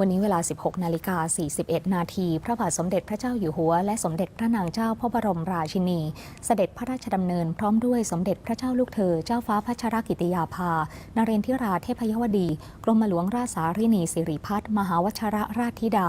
วันนี้เวลา 16 นาฬิกา 41 นาที พระบาทสมเด็จพระเจ้าอยู่หัว และสมเด็จพระนางเจ้าพระบรมราชินี เสด็จพระราชดำเนินพร้อมด้วยสมเด็จพระเจ้าลูกเธอ เจ้าฟ้าพัชรกิติยาภา นเรนทิราเทพยวดี กรมหลวงราชสารินีสิริพัฒน์มหาวชรราชธิดา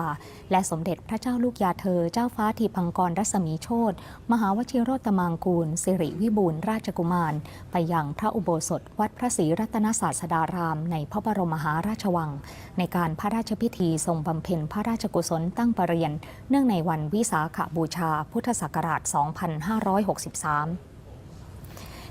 และสมเด็จพระเจ้าลูกยาเธอ เจ้าฟ้าทีพังกรรัศมีโชตมหาวชิโรตมังกูล สิริวิบูลราชกุมาร ไปยังพระอุโบสถ วัดพระศรีรัตนศาสดาราม ในพระบรมมหาราชวัง ในการพระราชพิธีทรงบำเพ็ญพระราชกุศลตั้งปรเรียนเนื่องในวันวิสาขบูชาพุทธศักราช 2563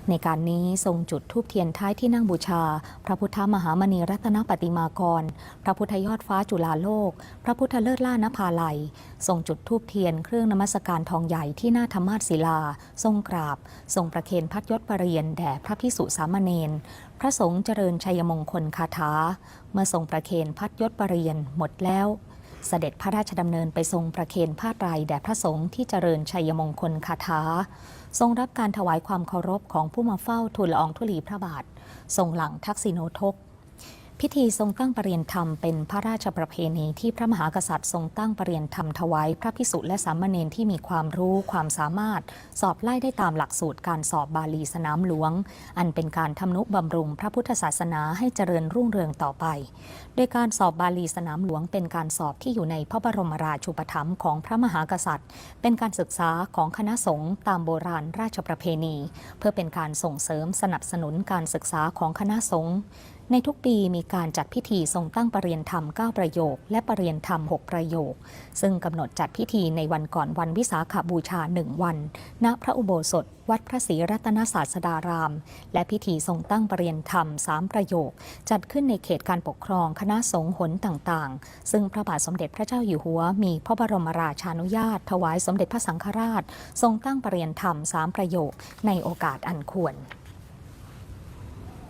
ในการนี้ทรงจุดธูปเทียนท้ายที่นั่งบูชา พระพุทธมหามณีรัตนปฏิมากร พระพุทธยอดฟ้าจุฬาโลก พระพุทธเลิศล่านภาลัย ทรงจุดธูปเทียนเครื่องนมัสการทองใหญ่ที่หน้าธรรมาสศิลา ทรงกราบ ทรงประเคนพัดยศประเรียนแด่พระพิสุสามเณรพระสงฆ์เจริญชัยมงคลคาถาเมื่อทรงประเคนพัดยศประเรียนหมดแล้ว เสด็จพระราชดำเนินไปทรงประเคนผ้าไตรแด่พระสงฆ์ที่เจริญชัยมงคลคาถา ทรงรับการถวายความเคารพของผู้มาเฝ้าทูลละอองธุลีพระบาท ทรงหลังทักษิโนทก พิธีทรงตั้งปรรียนธรรมเป็นพระราชประเพณีที่พระมหากษัตริย์ทรงตั้งปรรียนธรรมถวายพระพิสุและสามเณรที่มีความรู้ความสามารถ สอบไล่ได้ตามหลักสูตรการสอบบาลีสนามหลวง อันเป็นการทำนุบำรุงพระพุทธศาสนาให้เจริญรุ่งเรืองต่อไป โดยการสอบบาลีสนามหลวงเป็นการสอบที่อยู่ในพระบรมราชูปถัมภ์ของพระมหากษัตริย์ เป็นการศึกษาของคณะสงฆ์ตามโบราณราชประเพณี เพื่อเป็นการส่งเสริมสนับสนุนการศึกษาของคณะสงฆ์ ในทุกปีมีการจัดพิธีทรงตั้งประเรียนธรรม 9 ประโยค และประเรียนธรรม 6 ประโยค ซึ่งกำหนดจัดพิธีในวันก่อนวันวิสาขบูชา1วัน ณ พระอุโบสถ วัดพระศรีรัตนศาสดาราม และพิธีทรงตั้งประเรียนธรรม 3 ประโยค จัดขึ้นในเขตการปกครองคณะสงฆ์หนต่างๆ ซึ่งพระบาทสมเด็จพระเจ้าอยู่หัว มีพระบรมราชานุญาต ถวายสมเด็จพระสังฆราช ทรงตั้งประเรียนธรรม 3 ประโยค ในโอกาสอันควร